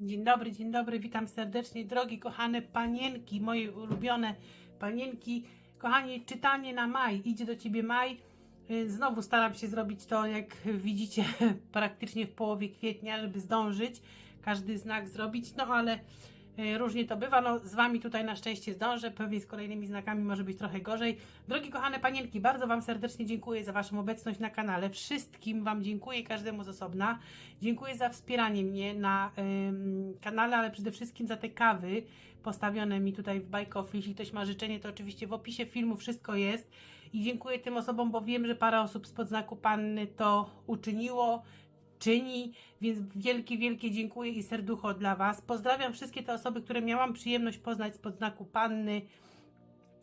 Dzień dobry, dzień dobry, witam serdecznie, drogie, kochane panienki, moje ulubione panienki. Kochani, czytanie na maj, idzie do ciebie maj. Y, Znowu staram się zrobić to, jak widzicie, praktycznie w połowie kwietnia, żeby zdążyć każdy znak zrobić, no ale różnie to bywa. No, z Wami tutaj na szczęście zdążę, pewnie z kolejnymi znakami może być trochę gorzej. Drogie kochane panienki, bardzo Wam serdecznie dziękuję za Waszą obecność na kanale. Wszystkim Wam dziękuję, każdemu z osobna. Dziękuję za wspieranie mnie na ym, kanale, ale przede wszystkim za te kawy postawione mi tutaj w Coffee. Jeśli ktoś ma życzenie, to oczywiście w opisie filmu wszystko jest. I dziękuję tym osobom, bo wiem, że parę osób spod znaku Panny to uczyniło, czyni, więc wielkie, wielkie dziękuję i serducho dla Was. Pozdrawiam wszystkie te osoby, które miałam przyjemność poznać spod znaku Panny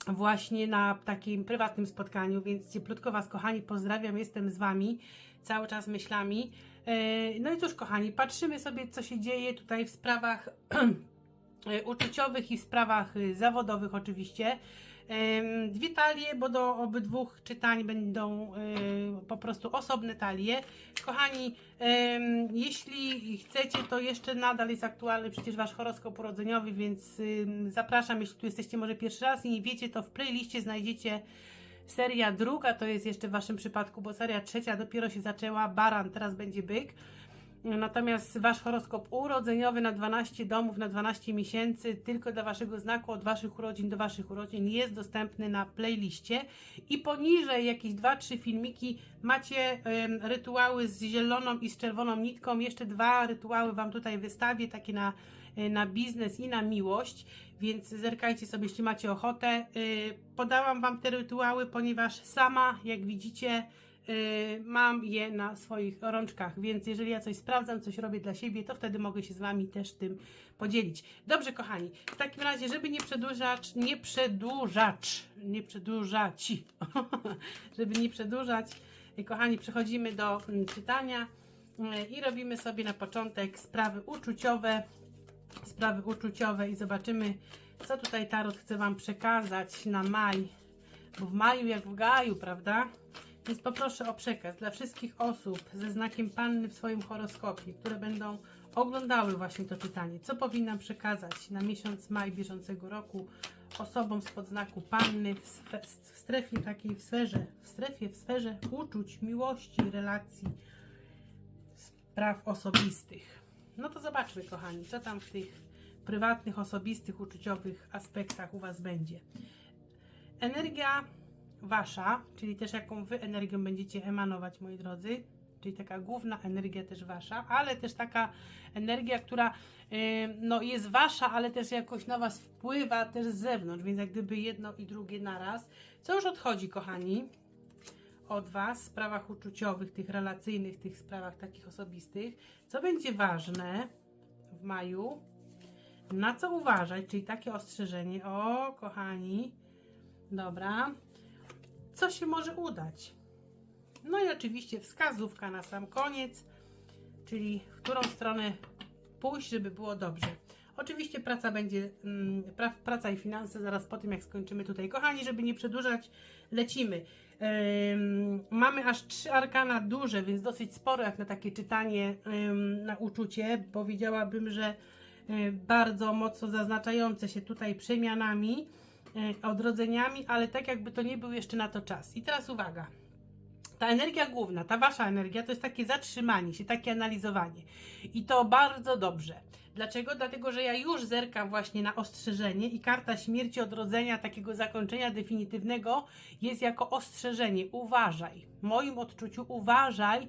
właśnie na takim prywatnym spotkaniu, więc cieplutko Was, kochani, pozdrawiam, jestem z Wami cały czas myślami. E, No i cóż, kochani, patrzymy sobie, co się dzieje tutaj w sprawach uczuciowych i w sprawach e, zawodowych oczywiście. Dwie talie, bo do obydwu czytań będą e, po prostu osobne talie. Kochani, jeśli chcecie, to jeszcze nadal jest aktualny przecież Wasz horoskop urodzeniowy, więc zapraszam, jeśli tu jesteście może pierwszy raz i nie wiecie, to w playliście znajdziecie seria druga, to jest jeszcze w Waszym przypadku, bo seria trzecia dopiero się zaczęła, baran, teraz będzie byk. Natomiast Wasz horoskop urodzeniowy na 12 domów, na 12 miesięcy, tylko dla Waszego znaku od Waszych urodzin do Waszych urodzin jest dostępny na playliście. I poniżej jakieś 2-3 filmiki macie rytuały z zieloną i z czerwoną nitką. Jeszcze dwa rytuały Wam tutaj wystawię, takie na, e, na biznes i na miłość. Więc zerkajcie sobie, jeśli macie ochotę. Y, Podałam Wam te rytuały, ponieważ sama, jak widzicie, mam je na swoich rączkach, więc jeżeli ja coś sprawdzam, coś robię dla siebie, to wtedy mogę się z Wami też tym podzielić. Dobrze, kochani, w takim razie, żeby nie przedłużać, nie przedłużać, nie przedłużać, żeby nie przedłużać, y, kochani, przechodzimy do mm, czytania y, i robimy sobie na początek sprawy uczuciowe, sprawy uczuciowe i zobaczymy, co tutaj Tarot chce Wam przekazać na maj, bo w maju jak w gaju, prawda? Więc poproszę o przekaz dla wszystkich osób ze znakiem Panny w swoim horoskopie, które będą oglądały właśnie to czytanie. Co powinnam przekazać na miesiąc maj bieżącego roku osobom spod znaku Panny w, w strefie takiej, w sferze, w strefie, w sferze uczuć, miłości, relacji, spraw osobistych. No to zobaczmy, kochani, co tam w tych prywatnych, osobistych, uczuciowych aspektach u Was będzie. Energia Wasza, czyli też jaką Wy energią będziecie emanować, moi drodzy, czyli taka główna energia też Wasza, ale też taka energia, która yy, no, jest Wasza, ale też jakoś na Was wpływa też z zewnątrz, więc jak gdyby jedno i drugie naraz. Co już odchodzi, kochani? od Was w sprawach uczuciowych, tych relacyjnych, tych sprawach takich osobistych, co będzie ważne w maju, na co uważać, czyli takie ostrzeżenie, o kochani, dobra, co się może udać. No i oczywiście wskazówka na sam koniec, czyli w którą stronę pójść, żeby było dobrze. Oczywiście praca będzie, mm, pra, praca i finanse zaraz po tym, jak skończymy tutaj. Kochani, żeby nie przedłużać, lecimy. Mamy aż trzy arkana duże, więc dosyć sporo jak na takie czytanie na uczucie. Powiedziałabym, że y, bardzo mocno zaznaczające się tutaj przemianami, odrodzeniami, ale tak jakby to nie był jeszcze na to czas. I teraz uwaga. Ta energia główna, ta wasza energia, to jest takie zatrzymanie się, takie analizowanie. I to bardzo dobrze. Dlaczego? Dlatego, że ja już zerkam właśnie na ostrzeżenie i karta śmierci, odrodzenia, takiego zakończenia definitywnego jest jako ostrzeżenie. Uważaj. W moim odczuciu uważaj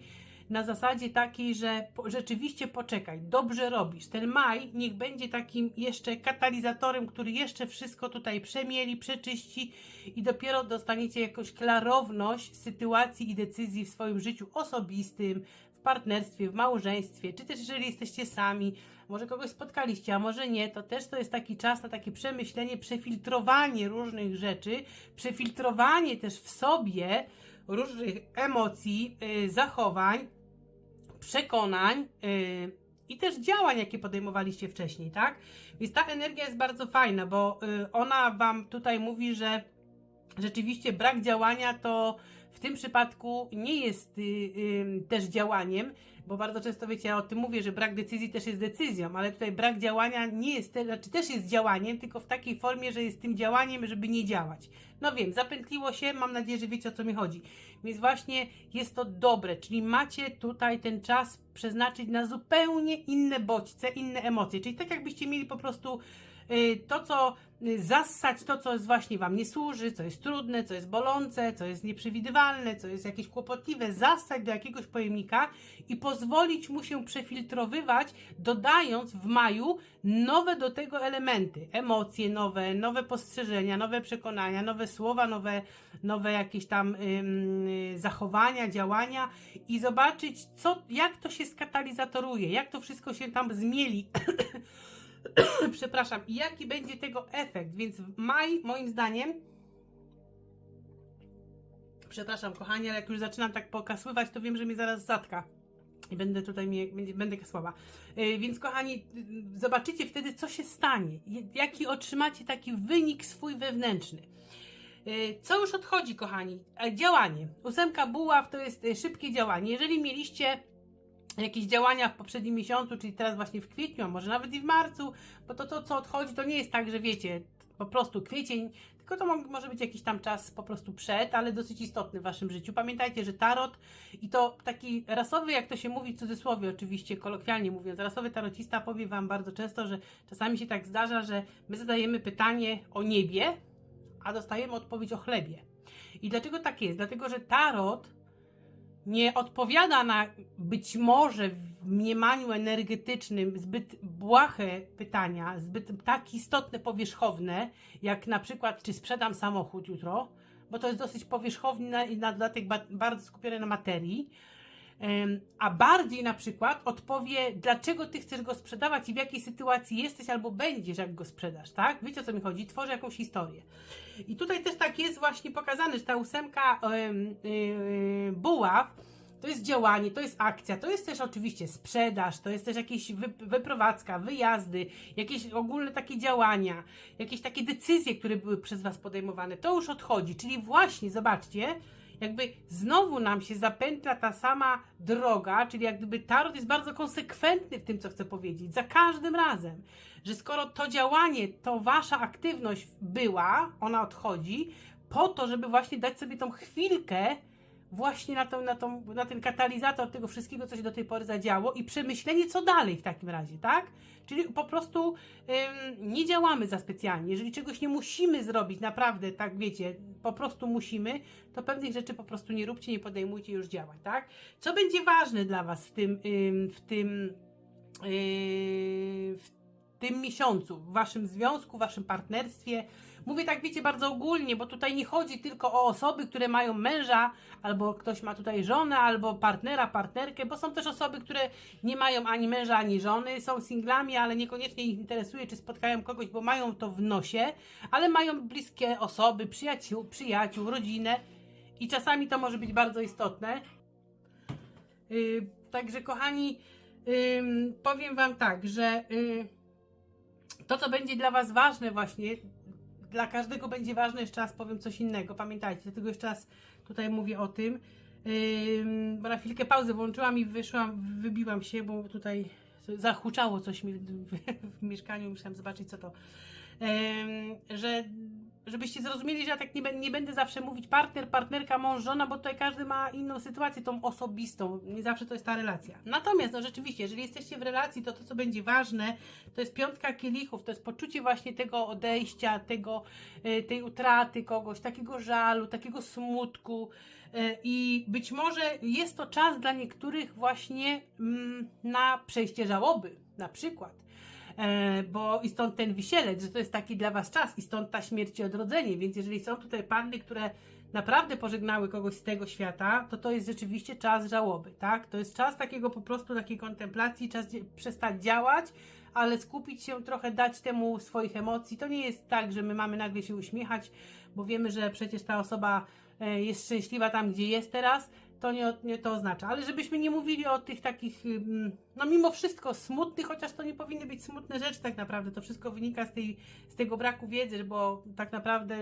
na zasadzie takiej, że rzeczywiście poczekaj, dobrze robisz. Ten maj niech będzie takim jeszcze katalizatorem, który jeszcze wszystko tutaj przemieli, przeczyści i dopiero dostaniecie jakąś klarowność sytuacji i decyzji w swoim życiu osobistym, w partnerstwie, w małżeństwie, czy też jeżeli jesteście sami, może kogoś spotkaliście, a może nie, to też to jest taki czas na takie przemyślenie, przefiltrowanie różnych rzeczy, przefiltrowanie też w sobie różnych emocji, yy, zachowań, przekonań yy, i też działań, jakie podejmowaliście wcześniej, tak? Więc ta energia jest bardzo fajna, bo yy, ona Wam tutaj mówi, że rzeczywiście brak działania to w tym przypadku nie jest y, y, też działaniem, bo bardzo często wiecie, ja o tym mówię, że brak decyzji też jest decyzją, ale tutaj brak działania nie jest, te, znaczy też jest działaniem, tylko w takiej formie, że jest tym działaniem, żeby nie działać. No wiem, zapętliło się, mam nadzieję, że wiecie o co mi chodzi. Więc właśnie jest to dobre, czyli macie tutaj ten czas przeznaczyć na zupełnie inne bodźce, inne emocje, czyli tak jakbyście mieli po prostu y, to, co zassać, to, co jest właśnie Wam nie służy, co jest trudne, co jest bolące, co jest nieprzewidywalne, co jest jakieś kłopotliwe, zassać do jakiegoś pojemnika i pozwolić mu się przefiltrowywać, dodając w maju nowe do tego elementy, emocje nowe, nowe postrzeżenia, nowe przekonania, nowe słowa, nowe, nowe jakieś tam ym, y, zachowania, działania i zobaczyć, co, jak to się skatalizatoruje, jak to wszystko się tam zmieli. Przepraszam, jaki będzie tego efekt. Więc maj, moim zdaniem, przepraszam, kochani, ale jak już zaczynam tak pokasływać, to wiem, że mnie zaraz zatka. I będę tutaj, mnie, będę słaba. Yy, więc kochani, zobaczycie wtedy, co się stanie. Jaki otrzymacie taki wynik swój wewnętrzny. Yy, Co już odchodzi, kochani? E, Działanie. Ósemka buław to jest e, szybkie działanie. Jeżeli mieliście jakieś działania w poprzednim miesiącu, czyli teraz właśnie w kwietniu, a może nawet i w marcu, bo to, to co odchodzi, to nie jest tak, że wiecie, po prostu kwiecień, tylko to mo- może być jakiś tam czas po prostu przed, ale dosyć istotny w waszym życiu. Pamiętajcie, że tarot i to taki rasowy, jak to się mówi w cudzysłowie oczywiście, kolokwialnie mówiąc, rasowy tarocista powie wam bardzo często, że czasami się tak zdarza, że my zadajemy pytanie o niebie, a dostajemy odpowiedź o chlebie. I dlaczego tak jest? Dlatego, że tarot nie odpowiada na być może w mniemaniu energetycznym zbyt błahe pytania, zbyt tak istotne, powierzchowne, jak na przykład, czy sprzedam samochód jutro, bo to jest dosyć powierzchowne i na dodatek ba- bardzo skupione na materii. A bardziej na przykład odpowie, dlaczego ty chcesz go sprzedawać i w jakiej sytuacji jesteś albo będziesz, jak go sprzedasz, tak? Wiecie o co mi chodzi? Tworzy jakąś historię. I tutaj też tak jest właśnie pokazane, że ta ósemka em, yy, buław to jest działanie, to jest akcja, to jest też oczywiście sprzedaż, to jest też jakieś wy, wyprowadzka, wyjazdy, jakieś ogólne takie działania, jakieś takie decyzje, które były przez Was podejmowane. To już odchodzi, czyli właśnie, zobaczcie, jakby znowu nam się zapętla ta sama droga, czyli jak gdyby tarot jest bardzo konsekwentny w tym, co chce powiedzieć, za każdym razem, że skoro to działanie, to wasza aktywność była, ona odchodzi, po to, żeby właśnie dać sobie tą chwilkę właśnie na, tą, na, tą, na ten katalizator tego wszystkiego, co się do tej pory zadziało i przemyślenie, co dalej w takim razie, tak? Czyli po prostu ym, nie działamy za specjalnie. Jeżeli czegoś nie musimy zrobić, naprawdę, tak wiecie, po prostu musimy, to pewnych rzeczy po prostu nie róbcie, nie podejmujcie już działań, tak? Co będzie ważne dla Was w tym, ym, w tym, yy, w tym miesiącu, w Waszym związku, w Waszym partnerstwie? Mówię tak, wiecie, bardzo ogólnie, bo tutaj nie chodzi tylko o osoby, które mają męża, albo ktoś ma tutaj żonę, albo partnera, partnerkę, bo są też osoby, które nie mają ani męża, ani żony, są singlami, ale niekoniecznie ich interesuje, czy spotkają kogoś, bo mają to w nosie, ale mają bliskie osoby, przyjaciół, przyjaciół, rodzinę i czasami to może być bardzo istotne. Yy, także, kochani, ym, powiem Wam tak, że yy, to, co będzie dla Was ważne, właśnie dla każdego będzie ważne, jeszcze raz powiem coś innego, pamiętajcie, dlatego jeszcze raz tutaj mówię o tym. Ym, bo na chwilkę pauzę włączyłam i wyszłam, wybiłam się, bo tutaj zahuczało coś mi w, w, w mieszkaniu, musiałam zobaczyć co to. Ym, że żebyście zrozumieli, że ja tak nie, nie będę zawsze mówić partner, partnerka, mąż, żona, bo tutaj każdy ma inną sytuację, tą osobistą. Nie zawsze to jest ta relacja. Natomiast, no rzeczywiście, jeżeli jesteście w relacji, to to, co będzie ważne, to jest piątka kielichów, to jest poczucie właśnie tego odejścia, tego, y, tej utraty kogoś, takiego żalu, takiego smutku. y, I być może jest to czas dla niektórych właśnie mm, na przejście żałoby, na przykład. E, bo i stąd ten wisielec, że to jest taki dla Was czas i stąd ta śmierć i odrodzenie, więc jeżeli są tutaj panny, które naprawdę pożegnały kogoś z tego świata, to to jest rzeczywiście czas żałoby, tak? To jest czas takiego po prostu takiej kontemplacji, czas przestać działać, ale skupić się trochę, dać temu swoich emocji. To nie jest tak, że my mamy nagle się uśmiechać, bo wiemy, że przecież ta osoba e, jest szczęśliwa tam, gdzie jest teraz, to nie, nie to oznacza. Ale żebyśmy nie mówili o tych takich, no mimo wszystko smutnych, chociaż to nie powinny być smutne rzeczy tak naprawdę. To wszystko wynika z, tej, z tego braku wiedzy, bo tak naprawdę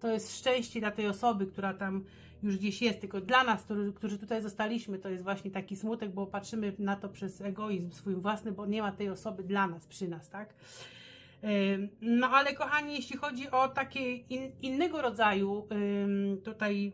to jest szczęście dla tej osoby, która tam już gdzieś jest, tylko dla nas, którzy, którzy tutaj zostaliśmy, to jest właśnie taki smutek, bo patrzymy na to przez egoizm swój własny, bo nie ma tej osoby dla nas, przy nas, tak? No ale kochani, jeśli chodzi o takie in, innego rodzaju tutaj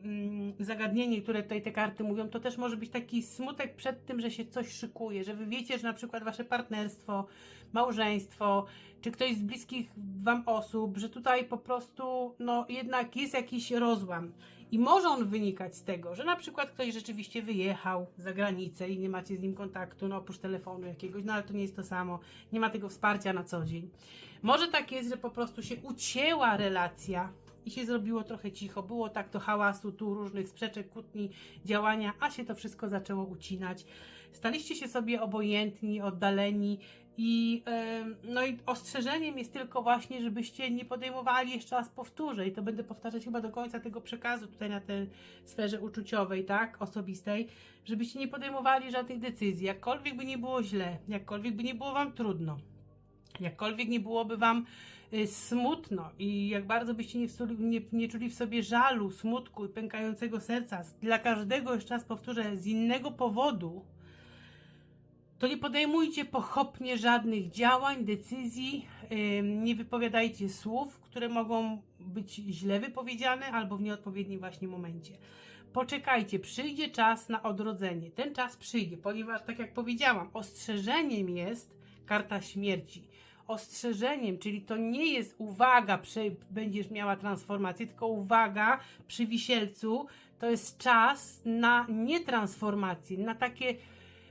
zagadnienie, które tutaj te karty mówią, to też może być taki smutek przed tym, że się coś szykuje, że wy wiecie, że na przykład wasze partnerstwo, małżeństwo, czy ktoś z bliskich wam osób, że tutaj po prostu no jednak jest jakiś rozłam. I może on wynikać z tego, że na przykład ktoś rzeczywiście wyjechał za granicę i nie macie z nim kontaktu, no oprócz telefonu jakiegoś, no ale to nie jest to samo, nie ma tego wsparcia na co dzień. Może tak jest, że po prostu się ucięła relacja i się zrobiło trochę cicho, było tak to hałasu, tu różnych sprzeczek, kłótni, działania, a się to wszystko zaczęło ucinać. Staliście się sobie obojętni, oddaleni i, no i ostrzeżeniem jest tylko właśnie, żebyście nie podejmowali, jeszcze raz powtórzę i to będę powtarzać chyba do końca tego przekazu tutaj na tej sferze uczuciowej, tak, osobistej, żebyście nie podejmowali żadnych decyzzi, jakkolwiek by nie było źle, jakkolwiek by nie było wam trudno, jakkolwiek nie byłoby wam y, smutno i jak bardzo byście nie, wsuli- nie, nie czuli w sobie żalu, smutku i pękającego serca, dla każdego, jeszcze raz powtórzę, z innego powodu, to nie podejmujcie pochopnie żadnych działań, decyzji, nie wypowiadajcie słów, które mogą być źle wypowiedziane albo w nieodpowiednim właśnie momencie. Poczekajcie, przyjdzie czas na odrodzenie. Ten czas przyjdzie, ponieważ, tak jak powiedziałam, ostrzeżeniem jest karta śmierci. Ostrzeżeniem, czyli to nie jest uwaga, będziesz miała transformację, tylko uwaga przy wisielcu, to jest czas na nietransformację, na takie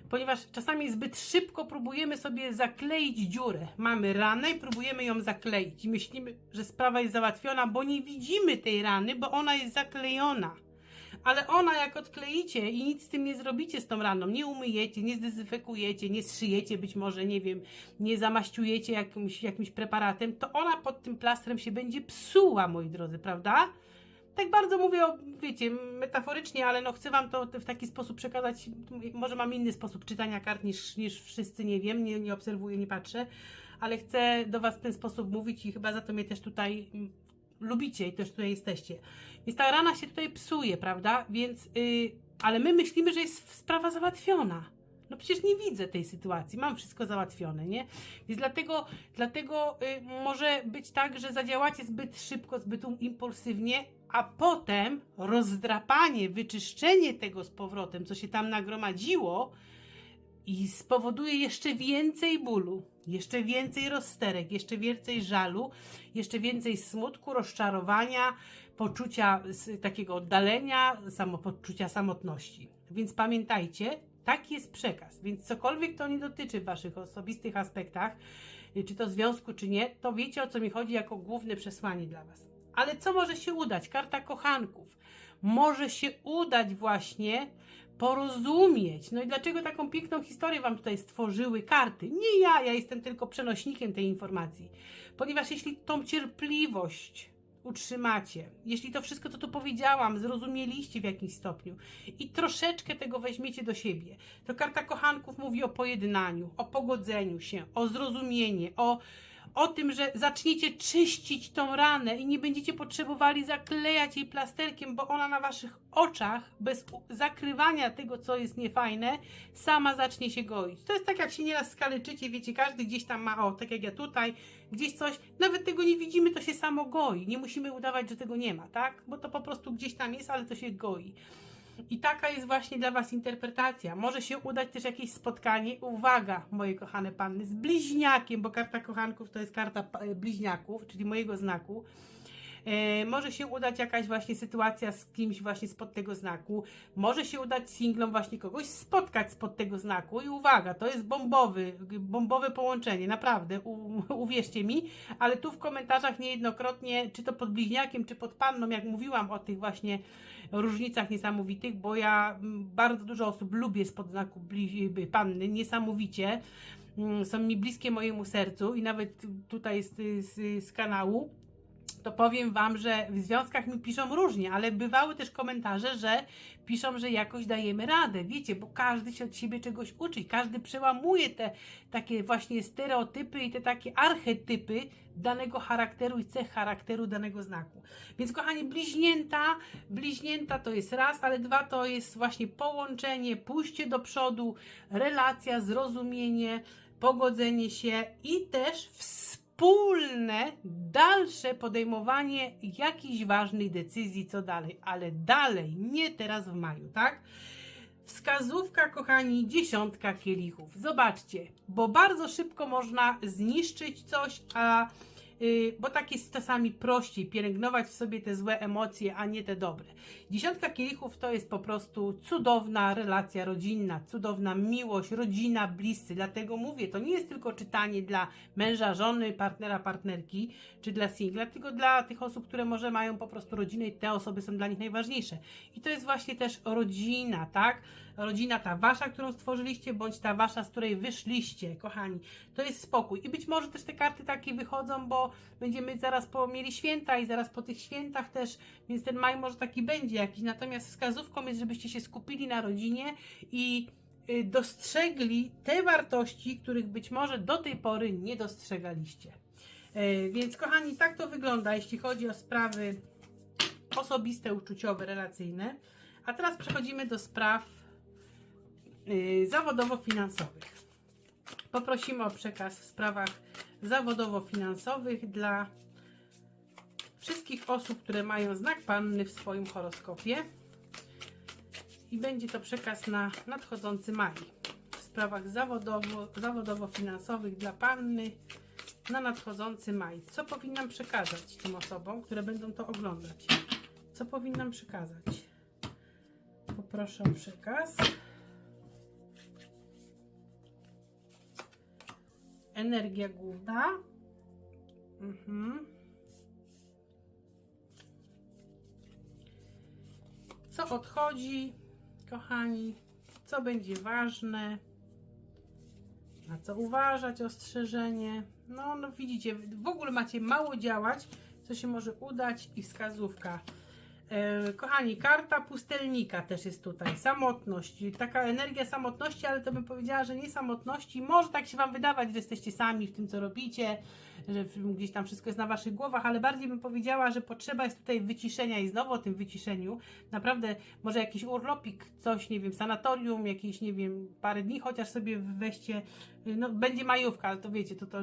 ponieważ czasami zbyt szybko próbujemy sobie zakleić dziurę. Mamy ranę i próbujemy ją zakleić. Myślimy, że sprawa jest załatwiona, bo nie widzimy tej rany, bo ona jest zaklejona. Ale ona, jak odkleicie i nic z tym nie zrobicie z tą raną, nie umyjecie, nie zdezynfekujecie, nie zszyjecie, być może, nie wiem, nie zamaściujecie jakimś, jakimś preparatem, to ona pod tym plastrem się będzie psuła, moi drodzy, prawda? Tak bardzo mówię, o, wiecie, metaforycznie, ale no chcę Wam to w taki sposób przekazać. Może mam inny sposób czytania kart niż, niż wszyscy, nie wiem, nie, nie obserwuję, nie patrzę, ale chcę do Was w ten sposób mówić i chyba za to mnie też tutaj mm, lubicie i też tutaj jesteście. Więc ta rana się tutaj psuje, prawda? Więc, yy, ale my myślimy, że jest sprawa załatwiona. No przecież nie widzę tej sytuacji, mam wszystko załatwione, nie? Więc dlatego, dlatego y, może być tak, że zadziałacie zbyt szybko, zbyt impulsywnie, a potem rozdrapanie, wyczyszczenie tego z powrotem, co się tam nagromadziło i spowoduje jeszcze więcej bólu, jeszcze więcej rozsterek, jeszcze więcej żalu, jeszcze więcej smutku, rozczarowania, poczucia takiego oddalenia, samo, poczucia samotności. Więc pamiętajcie, taki jest przekaz. Więc cokolwiek to nie dotyczy w Waszych osobistych aspektach, czy to związku, czy nie, to wiecie o co mi chodzi jako główne przesłanie dla Was. Ale co może się udać? Karta kochanków. Może się udać właśnie porozumieć. No i dlaczego taką piękną historię Wam tutaj stworzyły karty? Nie ja, ja jestem tylko przenośnikiem tej informacji. Ponieważ jeśli tą cierpliwość utrzymacie, jeśli to wszystko, co tu powiedziałam, zrozumieliście w jakimś stopniu i troszeczkę tego weźmiecie do siebie, to karta kochanków mówi o pojednaniu, o pogodzeniu się, o zrozumienie, o, o tym, że zaczniecie czyścić tą ranę i nie będziecie potrzebowali zaklejać jej plasterkiem, bo ona na waszych oczach, bez zakrywania tego, co jest niefajne, sama zacznie się goić. To jest tak, jak się nieraz skaleczycie, wiecie, każdy gdzieś tam ma, o, tak jak ja tutaj, gdzieś coś, nawet tego nie widzimy, to się samo goi. Nie musimy udawać, że tego nie ma, tak? Bo to po prostu gdzieś tam jest, ale to się goi. I taka jest właśnie dla Was interpretacja. Może się udać też jakieś spotkanie, uwaga, moje kochane panny, z bliźniakiem, bo karta kochanków to jest karta e, bliźniaków, czyli mojego znaku. E, może się udać jakaś właśnie sytuacja z kimś właśnie spod tego znaku. Może się udać singlom właśnie kogoś spotkać spod tego znaku. I uwaga, to jest bombowy, bombowe połączenie, naprawdę, u, uwierzcie mi. Ale tu w komentarzach niejednokrotnie, czy to pod bliźniakiem, czy pod panną, jak mówiłam o tych właśnie różnicach niesamowitych, bo ja mm, bardzo dużo osób lubię spod znaku panny, niesamowicie. Mm, Są mi bliskie mojemu sercu i nawet tutaj z, z, z kanału. To powiem Wam, że w związkach mi piszą różnie, ale bywały też komentarze, że piszą, że jakoś dajemy radę, wiecie, bo każdy się od siebie czegoś uczy, każdy przełamuje te takie właśnie stereotypy i te takie archetypy danego charakteru i cech charakteru danego znaku. Więc kochani, bliźnięta, bliźnięta to jest raz, ale dwa to jest właśnie połączenie, pójście do przodu, relacja, zrozumienie, pogodzenie się i też wspólne dalsze podejmowanie jakichś ważnych decyzji, co dalej, ale dalej, nie teraz w maju, tak? Wskazówka, kochani, dziesiątka kielichów. Zobaczcie, bo bardzo szybko można zniszczyć coś, a bo tak jest czasami prościej pielęgnować w sobie te złe emocje, a nie te dobre. Dziesiątka kielichów to jest po prostu cudowna relacja rodzinna, cudowna miłość, rodzina, bliscy. Dlatego mówię, to nie jest tylko czytanie dla męża, żony, partnera, partnerki, czy dla singla, tylko dla tych osób, które może mają po prostu rodzinę i te osoby są dla nich najważniejsze. I to jest właśnie też rodzina, tak? Rodzina ta wasza, którą stworzyliście, bądź ta wasza, z której wyszliście, kochani. To jest spokój. I być może też te karty takie wychodzą, bo będziemy zaraz po mieli święta i zaraz po tych świętach też, więc ten maj może taki będzie jakiś. Natomiast wskazówką jest, żebyście się skupili na rodzinie i y, dostrzegli te wartości, których być może do tej pory nie dostrzegaliście. E, Więc kochani, tak to wygląda, jeśli chodzi o sprawy osobiste, uczuciowe, relacyjne. A teraz przechodzimy do spraw zawodowo-finansowych. Poprosimy o przekaz w sprawach zawodowo-finansowych dla wszystkich osób, które mają znak panny w swoim horoskopie. I będzie to przekaz na nadchodzący maj. W sprawach zawodowo, zawodowo-finansowych dla panny na nadchodzący maj. Co powinnam przekazać tym osobom, które będą to oglądać? Co powinnam przekazać? Poproszę o przekaz. Energia główna. Mhm. Co odchodzi, kochani? Co będzie ważne? Na co uważać, ostrzeżenie? No, no widzicie, w ogóle macie mało działać, co się może udać i wskazówka. E, kochani, karta pustelnika też jest tutaj. Samotność. Taka energia samotności, ale to bym powiedziała, że nie samotności. Może tak się Wam wydawać, że jesteście sami w tym, co robicie, że gdzieś tam wszystko jest na Waszych głowach, ale bardziej bym powiedziała, że potrzeba jest tutaj wyciszenia i znowu o tym wyciszeniu. Naprawdę, może jakiś urlopik, coś, nie wiem, sanatorium, jakieś, nie wiem, parę dni, chociaż sobie weźcie, y, no będzie majówka, ale to wiecie, to to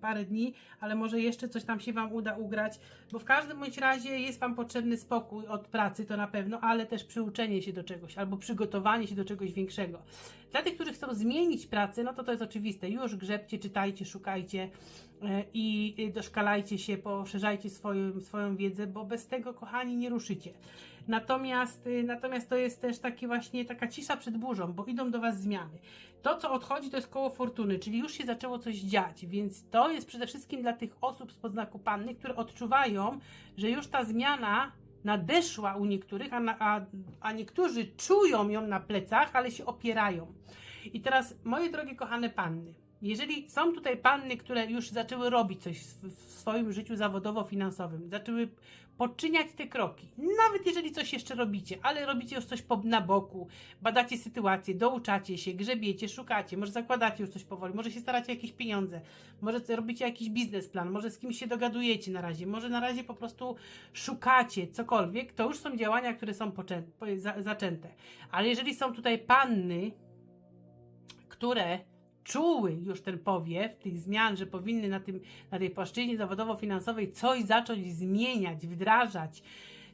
parę dni, ale może jeszcze coś tam się Wam uda ugrać, bo w każdym bądź razie jest Wam potrzebny spokój od pracy, to na pewno, ale też przyuczenie się do czegoś, albo przygotowanie się do czegoś większego. Dla tych, którzy chcą zmienić pracę, no to to jest oczywiste. Już grzebcie, czytajcie, szukajcie i y, doszkalajcie się, poszerzajcie swoją, swoją wiedzę, bo bez tego, kochani, nie ruszycie. Natomiast, y, natomiast to jest też taki właśnie taka cisza przed burzą, bo idą do Was zmiany. To, co odchodzi, to jest koło fortuny, czyli już się zaczęło coś dziać, więc to jest przede wszystkim dla tych osób z podznaku panny, które odczuwają, że już ta zmiana nadeszła u niektórych, a, na, a, a niektórzy czują ją na plecach, ale się opierają. I teraz, moje drogie kochane panny, jeżeli są tutaj panny, które już zaczęły robić coś w, swoim życiu zawodowo-finansowym, zaczęły podczyniać te kroki, nawet jeżeli coś jeszcze robicie, ale robicie już coś na boku, badacie sytuację, douczacie się, grzebiecie, szukacie, może zakładacie już coś powoli, może się staracie jakieś pieniądze, może robicie jakiś biznesplan, może z kimś się dogadujecie na razie, może na razie po prostu szukacie cokolwiek, to już są działania, które są poczę- po- za- zaczęte. Ale jeżeli są tutaj panny, które czuły już ten powiew tych zmian, że powinny na, tym, na tej płaszczyźnie zawodowo-finansowej coś zacząć zmieniać, wdrażać,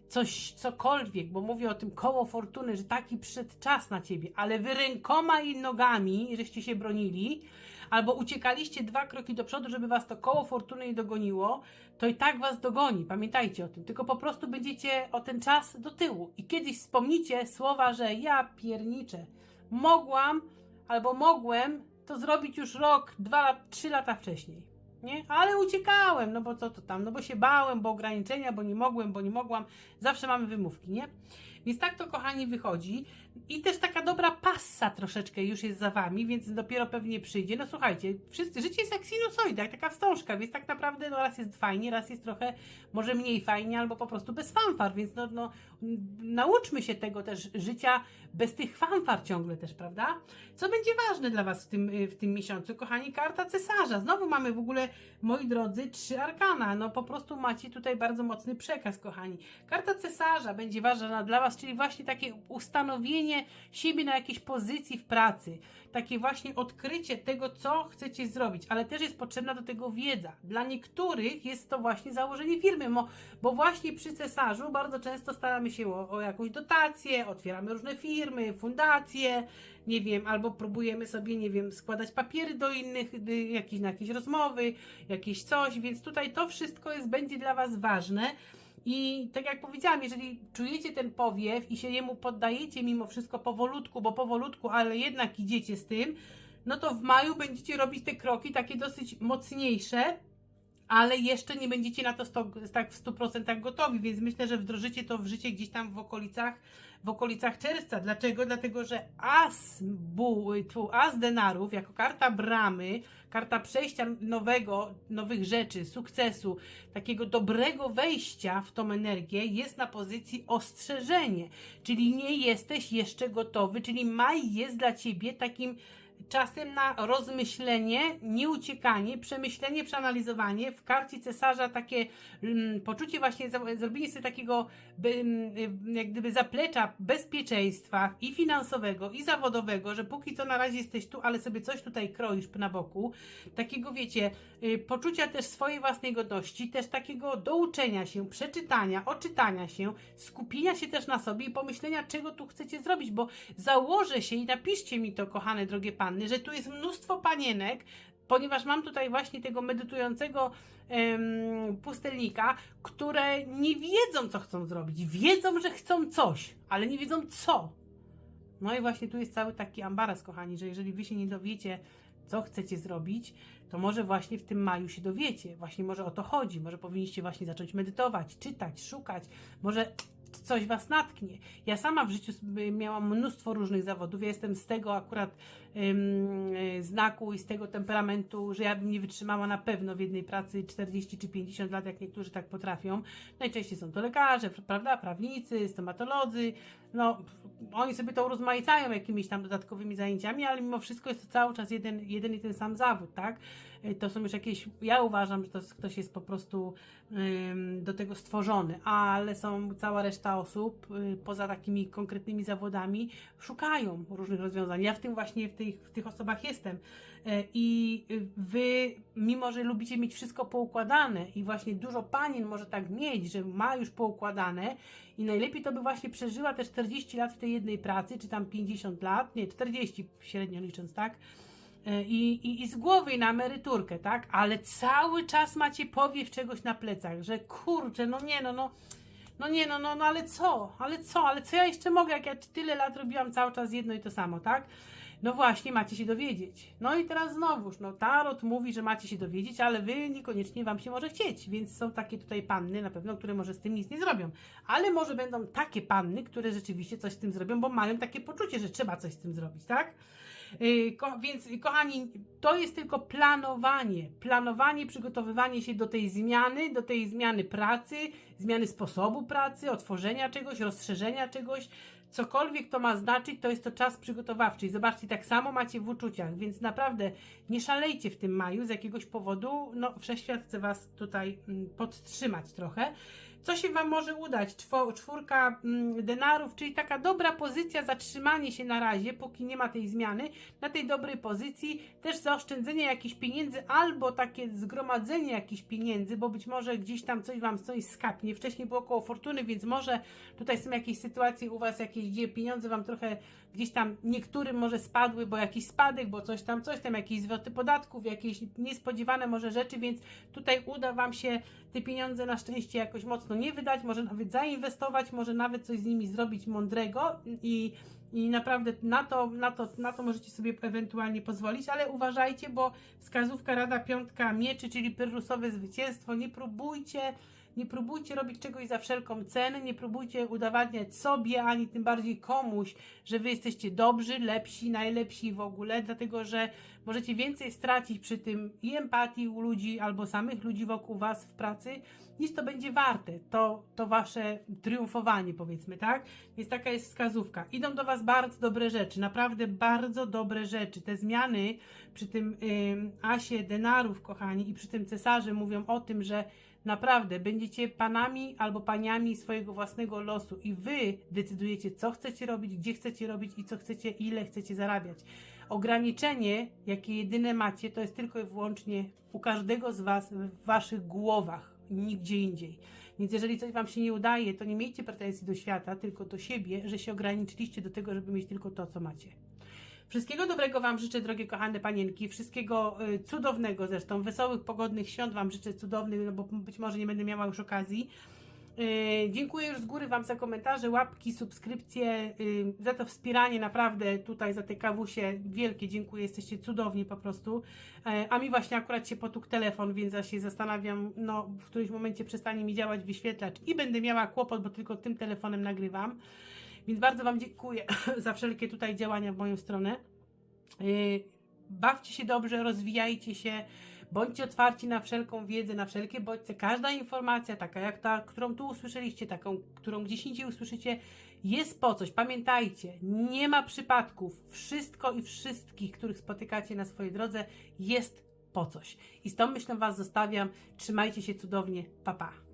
coś, cokolwiek, bo mówię o tym koło fortuny, że taki przyszedł czas na ciebie, ale wy rękoma i nogami, żeście się bronili, albo uciekaliście dwa kroki do przodu, żeby was to koło fortuny nie dogoniło, to i tak was dogoni. Pamiętajcie o tym. Tylko po prostu będziecie o ten czas do tyłu. I kiedyś wspomnicie słowa, że ja pierniczę. Mogłam albo mogłem to zrobić już rok, dwa, trzy lata wcześniej. Nie? Ale uciekałem, no bo co to tam, no bo się bałem, bo ograniczenia, bo nie mogłem, bo nie mogłam. Zawsze mamy wymówki, nie? Więc tak to, kochani, wychodzi. I też taka dobra passa troszeczkę już jest za wami, więc dopiero pewnie przyjdzie. No słuchajcie, wszyscy, życie jest jak sinusoida, jak taka wstążka, więc tak naprawdę no raz jest fajnie, raz jest trochę może mniej fajnie, albo po prostu bez fanfar, więc no, no nauczmy się tego też życia bez tych fanfar ciągle też, prawda? Co będzie ważne dla was w tym, w tym miesiącu, kochani? Karta cesarza. Znowu mamy w ogóle, moi drodzy, trzy arkana. No po prostu macie tutaj bardzo mocny przekaz, kochani. Karta cesarza będzie ważna dla was, czyli właśnie takie ustanowienie siebie na jakiejś pozycji w pracy. Takie właśnie odkrycie tego, co chcecie zrobić, ale też jest potrzebna do tego wiedza. Dla niektórych jest to właśnie założenie firmy, bo, bo właśnie przy cesarzu bardzo często staramy się o, o jakąś dotację, otwieramy różne firmy, fundacje, nie wiem, albo próbujemy sobie, nie wiem, składać papiery do innych, y, jakieś, na jakieś rozmowy, jakieś coś, więc tutaj to wszystko jest, będzie dla Was ważne. I tak jak powiedziałam, jeżeli czujecie ten powiew i się jemu poddajecie mimo wszystko powolutku, bo powolutku, ale jednak idziecie z tym, no to w maju będziecie robić te kroki takie dosyć mocniejsze, ale jeszcze nie będziecie na to tak w 100% gotowi, więc myślę, że wdrożycie to w życie gdzieś tam w okolicach, w okolicach czerwca. Dlaczego? Dlatego, że as, bu, tu, as denarów jako karta bramy, karta przejścia nowego, nowych rzeczy, sukcesu, takiego dobrego wejścia w tą energię jest na pozycji ostrzeżenie, czyli nie jesteś jeszcze gotowy, czyli maj jest dla ciebie takim czasem na rozmyślenie, nieuciekanie, przemyślenie, przeanalizowanie. W karcie cesarza takie mm, poczucie właśnie, zrobienie sobie takiego mm, jak gdyby zaplecza bezpieczeństwa i finansowego, i zawodowego, że póki co na razie jesteś tu, ale sobie coś tutaj kroisz na boku. Takiego, wiecie, y, poczucia też swojej własnej godności, też takiego douczenia się, przeczytania, oczytania się, skupienia się też na sobie i pomyślenia, czego tu chcecie zrobić, bo założę się i napiszcie mi to, kochane, drogie że tu jest mnóstwo panienek, ponieważ mam tutaj właśnie tego medytującego pustelnika, które nie wiedzą, co chcą zrobić. Wiedzą, że chcą coś, ale nie wiedzą co. No i właśnie tu jest cały taki ambaras, kochani, że jeżeli wy się nie dowiecie, co chcecie zrobić, to może właśnie w tym maju się dowiecie. Właśnie może o to chodzi. Może powinniście właśnie zacząć medytować, czytać, szukać. Może coś was natknie. Ja sama w życiu miałam mnóstwo różnych zawodów. Ja jestem z tego akurat ym, y, znaku i z tego temperamentu, że ja bym nie wytrzymała na pewno w jednej pracy 40 czy 50 lat, jak niektórzy tak potrafią. Najczęściej są to lekarze, pr- prawda, prawnicy, stomatolodzy. No, oni sobie to urozmaicają jakimiś tam dodatkowymi zajęciami, ale mimo wszystko jest to cały czas jeden, jeden i ten sam zawód, tak? Y, To są już jakieś, ja uważam, że to jest- ktoś jest po prostu ym, do tego stworzony, ale są cała reszta osób y, poza takimi konkretnymi zawodami szukają różnych rozwiązań. Ja w tym właśnie w tych, w tych osobach jestem. E, I y, wy, mimo że lubicie mieć wszystko poukładane i właśnie dużo panien może tak mieć, że ma już poukładane i najlepiej to by właśnie przeżyła te 40 lat w tej jednej pracy, czy tam 50 lat, nie, 40 średnio licząc, tak? E, I, i, i z głowy i na emeryturkę, tak? Ale cały czas macie powiew czegoś na plecach, że kurczę, no nie, no, no, no nie, no, no, no, ale co? Ale co? Ale co ja jeszcze mogę, jak ja tyle lat robiłam cały czas jedno i to samo, tak? No właśnie, macie się dowiedzieć. No i teraz znowuż, no Tarot mówi, że macie się dowiedzieć, ale wy niekoniecznie wam się może chcieć, więc są takie tutaj panny na pewno, które może z tym nic nie zrobią. Ale może będą takie panny, które rzeczywiście coś z tym zrobią, bo mają takie poczucie, że trzeba coś z tym zrobić, tak? Yy, Ko- więc kochani, to jest tylko planowanie. Planowanie, przygotowywanie się do tej zmiany, do tej zmiany pracy, zmiany sposobu pracy, otworzenia czegoś, rozszerzenia czegoś. Cokolwiek to ma znaczyć, to jest to czas przygotowawczy. I zobaczcie, tak samo macie w uczuciach, więc naprawdę nie szalejcie w tym maju z jakiegoś powodu. No, wszechświat chce Was tutaj mm, podtrzymać trochę. Co się Wam może udać? Czwórka mm, denarów, czyli taka dobra pozycja, zatrzymanie się na razie, póki nie ma tej zmiany, na tej dobrej pozycji, też zaoszczędzenie jakichś pieniędzy albo takie zgromadzenie jakichś pieniędzy, bo być może gdzieś tam coś Wam coś skapnie. Wcześniej było koło fortuny, więc może tutaj są jakieś sytuacje u Was, jakieś, gdzie pieniądze Wam trochę gdzieś tam niektórym może spadły, bo jakiś spadek, bo coś tam, coś tam, jakieś zwroty podatków, jakieś niespodziewane może rzeczy, więc tutaj uda Wam się te pieniądze na szczęście jakoś mocno nie wydać, może nawet zainwestować, może nawet coś z nimi zrobić mądrego i, i naprawdę na to, na, to, na to możecie sobie ewentualnie pozwolić, ale uważajcie, bo wskazówka Rada Piątka Mieczy, czyli pyrrusowe zwycięstwo, nie próbujcie Nie próbujcie robić czegoś za wszelką cenę, nie próbujcie udowadniać sobie, ani tym bardziej komuś, że wy jesteście dobrzy, lepsi, najlepsi w ogóle, dlatego że możecie więcej stracić przy tym i empatii u ludzi albo samych ludzi wokół was w pracy, niż to będzie warte, to, to wasze triumfowanie, powiedzmy, tak? Więc taka jest wskazówka. Idą do was bardzo dobre rzeczy, naprawdę bardzo dobre rzeczy. Te zmiany przy tym ym, asie denarów, kochani, i przy tym cesarze mówią o tym, że naprawdę będziecie panami albo paniami swojego własnego losu i wy decydujecie, co chcecie robić, gdzie chcecie robić i co chcecie, ile chcecie zarabiać. Ograniczenie, jakie jedyne macie, to jest tylko i wyłącznie u każdego z was w waszych głowach, nigdzie indziej. Więc jeżeli coś wam się nie udaje, to nie miejcie pretensji do świata, tylko do siebie, że się ograniczyliście do tego, żeby mieć tylko to, co macie. Wszystkiego dobrego Wam życzę, drogie kochane panienki. Wszystkiego y, cudownego zresztą. Wesołych, pogodnych świąt Wam życzę cudownych, no bo być może nie będę miała już okazji. Y, dziękuję już z góry Wam za komentarze, łapki, subskrypcje, y, za to wspieranie naprawdę tutaj, za te kawusie. Wielkie dziękuję, jesteście cudowni po prostu. E, a mi właśnie akurat się potukł telefon, więc ja się zastanawiam, no w którymś momencie przestanie mi działać wyświetlacz i będę miała kłopot, bo tylko tym telefonem nagrywam. Więc bardzo Wam dziękuję za wszelkie tutaj działania w moją stronę. Yy, Bawcie się dobrze, rozwijajcie się, bądźcie otwarci na wszelką wiedzę, na wszelkie bodźce. Każda informacja, taka jak ta, którą tu usłyszeliście, taką, którą gdzieś indziej usłyszycie, jest po coś. Pamiętajcie, nie ma przypadków. Wszystko i wszystkich, których spotykacie na swojej drodze, jest po coś. I z tą myślą Was zostawiam. Trzymajcie się cudownie. Pa, pa.